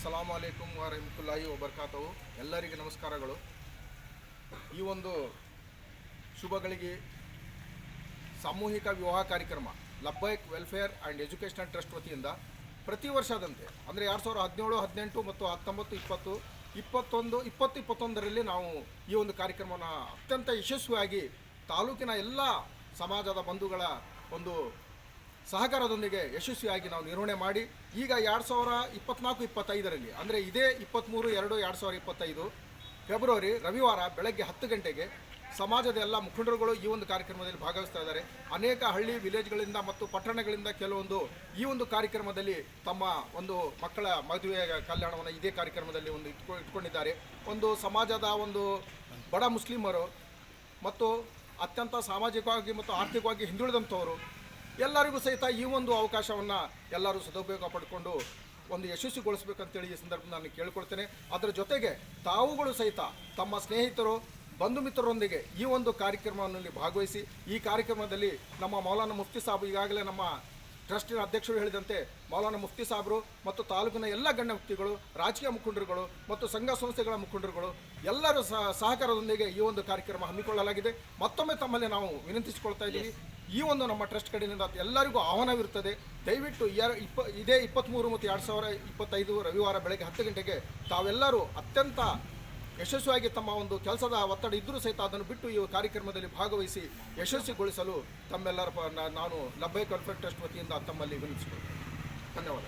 ಅಸ್ಸಲಾಮು ಅಲೈಕುಮ್ ವರಹಮತುಲ್ಲಾಹಿ ಒಬರ್ಕಾತವು ಎಲ್ಲರಿಗೆ ನಮಸ್ಕಾರಗಳು. ಈ ಒಂದು ಶುಭಗಳಿಗೆ ಸಾಮೂಹಿಕ ವಿವಾಹ ಕಾರ್ಯಕ್ರಮ, Labbaik welfare and educational trust ವತಿಯಿಂದ ಪ್ರತಿ ವರ್ಷದಂತೆ, ಅಂದರೆ ಎರಡು ಸಾವಿರದ ಹದಿನೇಳು, ಹದಿನೆಂಟು ಮತ್ತು ಹತ್ತೊಂಬತ್ತು, ಇಪ್ಪತ್ತು, ಇಪ್ಪತ್ತೊಂದು, ಇಪ್ಪತ್ತು ಇಪ್ಪತ್ತೊಂದರಲ್ಲಿ ನಾವು ಈ ಒಂದು ಕಾರ್ಯಕ್ರಮವನ್ನು ಅತ್ಯಂತ ಯಶಸ್ವಿಯಾಗಿ ತಾಲೂಕಿನ ಎಲ್ಲ ಸಮಾಜದ ಬಂಧುಗಳ ಒಂದು ಸಹಕಾರದೊಂದಿಗೆ ಯಶಸ್ವಿಯಾಗಿ ನಾವು ನಿರ್ವಹಣೆ ಮಾಡಿ, ಈಗ ಎರಡು ಸಾವಿರ ಇಪ್ಪತ್ನಾಲ್ಕು, ಇಪ್ಪತ್ತೈದರಲ್ಲಿ, ಅಂದರೆ ಇದೇ ಇಪ್ಪತ್ತ್ಮೂರು ಎರಡು ಎರಡು ಸಾವಿರ ಇಪ್ಪತ್ತೈದು ಫೆಬ್ರವರಿ ರವಿವಾರ ಬೆಳಗ್ಗೆ ಹತ್ತು ಗಂಟೆಗೆ ಸಮಾಜದ ಎಲ್ಲ ಮುಖಂಡರುಗಳು ಈ ಒಂದು ಕಾರ್ಯಕ್ರಮದಲ್ಲಿ ಭಾಗವಹಿಸ್ತಾ ಇದ್ದಾರೆ. ಅನೇಕ ಹಳ್ಳಿ ವಿಲೇಜ್ಗಳಿಂದ ಮತ್ತು ಪಟ್ಟಣಗಳಿಂದ ಕೆಲವೊಂದು ಈ ಒಂದು ಕಾರ್ಯಕ್ರಮದಲ್ಲಿ ತಮ್ಮ ಒಂದು ಮಕ್ಕಳ ಮದುವೆ ಕಲ್ಯಾಣವನ್ನು ಇದೇ ಕಾರ್ಯಕ್ರಮದಲ್ಲಿ ಒಂದು ಇಟ್ಕೊ, ಇಟ್ಕೊಂಡಿದ್ದಾರೆ. ಒಂದು ಸಮಾಜದ ಒಂದು ಬಡ ಮುಸ್ಲಿಮರು ಮತ್ತು ಅತ್ಯಂತ ಸಾಮಾಜಿಕವಾಗಿ ಮತ್ತು ಆರ್ಥಿಕವಾಗಿ ಹಿಂದುಳಿದಂಥವರು ಎಲ್ಲರಿಗೂ ಸಹಿತ ಈ ಒಂದು ಅವಕಾಶವನ್ನು ಎಲ್ಲರೂ ಸದುಪಯೋಗ ಪಡ್ಕೊಂಡು ಒಂದು ಯಶಸ್ವಿಗೊಳಿಸ್ಬೇಕಂತೇಳಿ ಈ ಸಂದರ್ಭ ನಾನು ಕೇಳ್ಕೊಳ್ತೇನೆ. ಅದರ ಜೊತೆಗೆ ತಾವುಗಳು ಸಹಿತ ತಮ್ಮ ಸ್ನೇಹಿತರು, ಬಂಧು ಮಿತ್ರರೊಂದಿಗೆ ಈ ಒಂದು ಕಾರ್ಯಕ್ರಮದಲ್ಲಿ ಭಾಗವಹಿಸಿ, ಈ ಕಾರ್ಯಕ್ರಮದಲ್ಲಿ ನಮ್ಮ ಮೌಲಾನ ಮುಫ್ತಿ ಸಾಬ್ ಈಗಾಗಲೇ ನಮ್ಮ ಟ್ರಸ್ಟಿನ ಅಧ್ಯಕ್ಷರು ಹೇಳಿದಂತೆ ಮೌಲಾನ ಮುಫ್ತಿ ಸಾಬ್ರು ಮತ್ತು ತಾಲೂಕಿನ ಎಲ್ಲ ಗಣ್ಯ ವ್ಯಕ್ತಿಗಳು ರಾಜಕೀಯ ಮುಖಂಡರುಗಳು ಮತ್ತು ಸಂಘ ಸಂಸ್ಥೆಗಳ ಮುಖಂಡರುಗಳು ಎಲ್ಲರೂ ಸಹ- ಸಹಕಾರದೊಂದಿಗೆ ಈ ಒಂದು ಕಾರ್ಯಕ್ರಮ ಹಮ್ಮಿಕೊಳ್ಳಲಾಗಿದೆ. ಮತ್ತೊಮ್ಮೆ ತಮ್ಮಲ್ಲಿ ನಾವು ವಿನಂತಿಸಿಕೊಳ್ತಾ ಇದ್ದೀವಿ. ಈ ಒಂದು ನಮ್ಮ ಟ್ರಸ್ಟ್ ಕಡೆಯಿಂದ ಎಲ್ಲರಿಗೂ ಆಹ್ವಾನವಿರುತ್ತದೆ. ದಯವಿಟ್ಟು ಎರ ಇಪ್ಪ ಇದೇ ಇಪ್ಪತ್ತ್ಮೂರು ಮತ್ತು ಎರಡು ಸಾವಿರ ಇಪ್ಪತ್ತೈದು ರವಿವಾರ ಬೆಳಗ್ಗೆ ಹತ್ತು ಗಂಟೆಗೆ ತಾವೆಲ್ಲರೂ ಅತ್ಯಂತ ಯಶಸ್ವಿಯಾಗಿ ತಮ್ಮ ಒಂದು ಕೆಲಸದ ಒತ್ತಡ ಇದ್ದರೂ ಸಹಿತ ಅದನ್ನು ಬಿಟ್ಟು ಈ ಕಾರ್ಯಕ್ರಮದಲ್ಲಿ ಭಾಗವಹಿಸಿ ಯಶಸ್ವಿಗೊಳಿಸಲು ತಮ್ಮೆಲ್ಲರ ನಾನು ಲಭ್ಯ ವೆಲ್ಫೇರ್ ಟ್ರಸ್ಟ್ ವತಿಯಿಂದ ತಮ್ಮಲ್ಲಿ ವಿನಂತಿಸಿಕೊಳ್ತೇನೆ. ಧನ್ಯವಾದ